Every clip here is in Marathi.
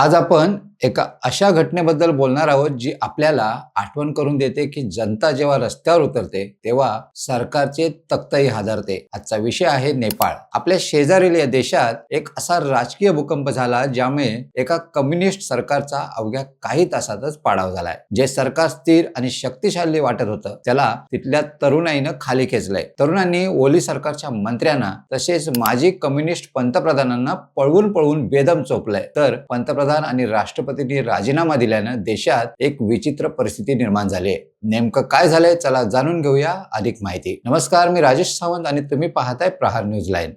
आज आपण एका अशा घटनेबद्दल बोलणार आहोत जी आपल्याला आठवण करून देते की जनता जेव्हा रस्त्यावर उतरते तेव्हा सरकारचे तख्तही हादरते. आजचा विषय आहे नेपाळ. आपल्या शेजारील या देशात एक असा राजकीय भूकंप झाला ज्यामुळे एका कम्युनिस्ट सरकारचा अवघ्या काही तासातच पाडाव झालाय. जे सरकार स्थिर आणि शक्तिशाली वाटत होतं त्याला तिथल्या तरुणाईनं खाली खेचलंय. तरुणांनी ओली सरकारच्या मंत्र्यांना तसेच माजी कम्युनिस्ट पंतप्रधानांना पळवून पळवून बेदम चोपलंय. तर पंतप्रधान आणि राष्ट्रपतींनी राजीनामा दिल्यानं देशात एक विचित्र परिस्थिती निर्माण झाली आहे. नेमकं काय झालंय चला जाणून घेऊया अधिक माहिती. नमस्कार मी राजेश सावंत आणि तुम्ही पाहताय प्रहार न्यूज लाईन.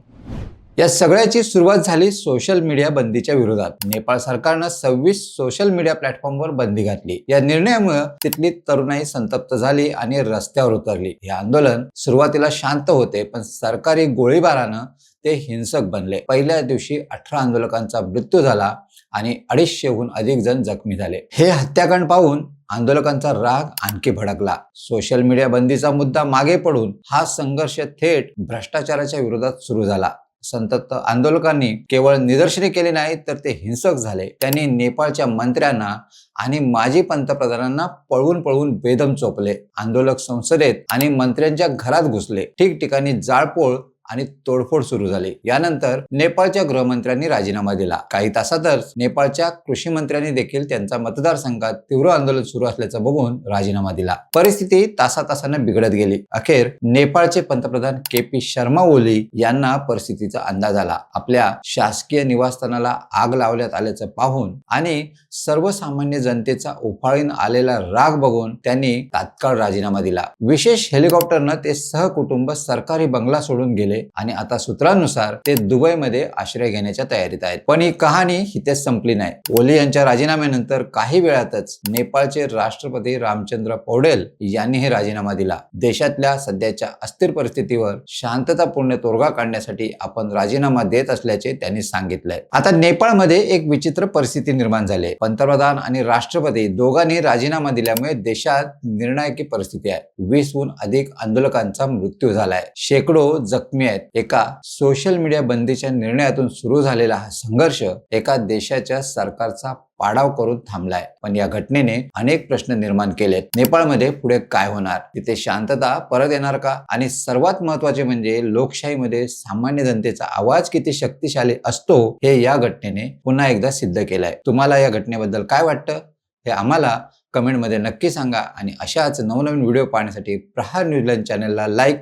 या सगळ्याची सुरुवात झाली सोशल मीडिया बंदीच्या विरोधात. नेपाळ सरकारनं सव्वीस सोशल मीडिया प्लॅटफॉर्मवर बंदी घातली. या निर्णयामुळे तिथली तरुणाई संतप्त झाली आणि रस्त्यावर उतरली. हे आंदोलन सुरुवातीला शांत होते पण सरकारी गोळीबारानं ते हिंसक बनले. पहिल्या दिवशी अठरा आंदोलकांचा मृत्यू झाला. आणि अडीचशेहून अधिक जण जखमी झाले. हे हत्याकांड पाहून आंदोलकांचा राग आणखी भडकला. सोशल मीडिया बंदीचा मुद्दा मागे पडून हा संघर्ष थेट भ्रष्टाचाराच्या विरोधात सुरू झाला. संतप्त आंदोलकांनी केवळ निदर्शने केली नाही तर ते हिंसक झाले. त्यांनी नेपाळच्या मंत्र्यांना आणि माजी पंतप्रधानांना पळवून पळवून बेदम चोपले. आंदोलक संसदेत आणि मंत्र्यांच्या घरात घुसले. ठिकठिकाणी जाळपोळ आणि तोडफोड सुरू झाली. यानंतर नेपाळच्या गृहमंत्र्यांनी राजीनामा दिला. काही तासातच नेपाळच्या कृषी मंत्र्यांनी देखील त्यांचा मतदारसंघात तीव्र आंदोलन सुरू असल्याचं बघून राजीनामा दिला. परिस्थिती तासातासाने बिघडत गेली. अखेर नेपाळचे पंतप्रधान के पी शर्मा ओली यांना परिस्थितीचा अंदाज आला. आपल्या शासकीय निवासस्थानाला आग लावण्यात आल्याचं पाहून आणि सर्वसामान्य जनतेचा उफाळीन आलेला राग बघून त्यांनी तात्काळ राजीनामा दिला. विशेष हेलिकॉप्टरनं ते सहकुटुंब सरकारी बंगला सोडून गेले. आणि आता सूत्रांनुसार ते दुबईमध्ये आश्रय घेण्याच्या तयारीत आहेत. पण ही कहाणी हिथेच संपली नाही. ओली यांच्या राजीनाम्यानंतर काही वेळातच नेपाळचे राष्ट्रपती रामचंद्र पौडेल यांनी हे राजीनामा दिला. देशातल्या सध्याच्या अस्थिर परिस्थितीवर शांततापूर्ण तोडगा काढण्यासाठी आपण राजीनामा देत असल्याचे त्यांनी सांगितलंय. आता नेपाळमध्ये एक विचित्र परिस्थिती निर्माण झाली आहे. पंतप्रधान आणि राष्ट्रपती दोघांनी राजीनामा दिल्यामुळे देशात निर्णायकी परिस्थिती आहे. वीसहून अधिक आंदोलकांचा मृत्यू झालाय. शेकडो जखमी आहेत. एका सोशल मीडिया बंदीच्या निर्णयातून सुरू झालेला हा संघर्ष एका देशाच्या सरकारचा पाडाव करून थांबलाय. पण या घटनेने अनेक प्रश्न निर्माण केलेत. नेपाळमध्ये पुढे काय होणार? तिथे शांतता परत येणार का? आणि सर्वात महत्त्वाचे म्हणजे लोकशाहीमध्ये सामान्य जनतेचा आवाज किती शक्तिशाली असतो हे या घटनेने पुन्हा एकदा सिद्ध केलंय. तुम्हाला या घटनेबद्दल काय वाटतं? हे आम्हाला कमेंटमध्ये नक्की सांगा आणि अशाच नवनवीन व्हिडिओ पाहण्यासाठी प्रहार न्यूजलँड चॅनलला लाईक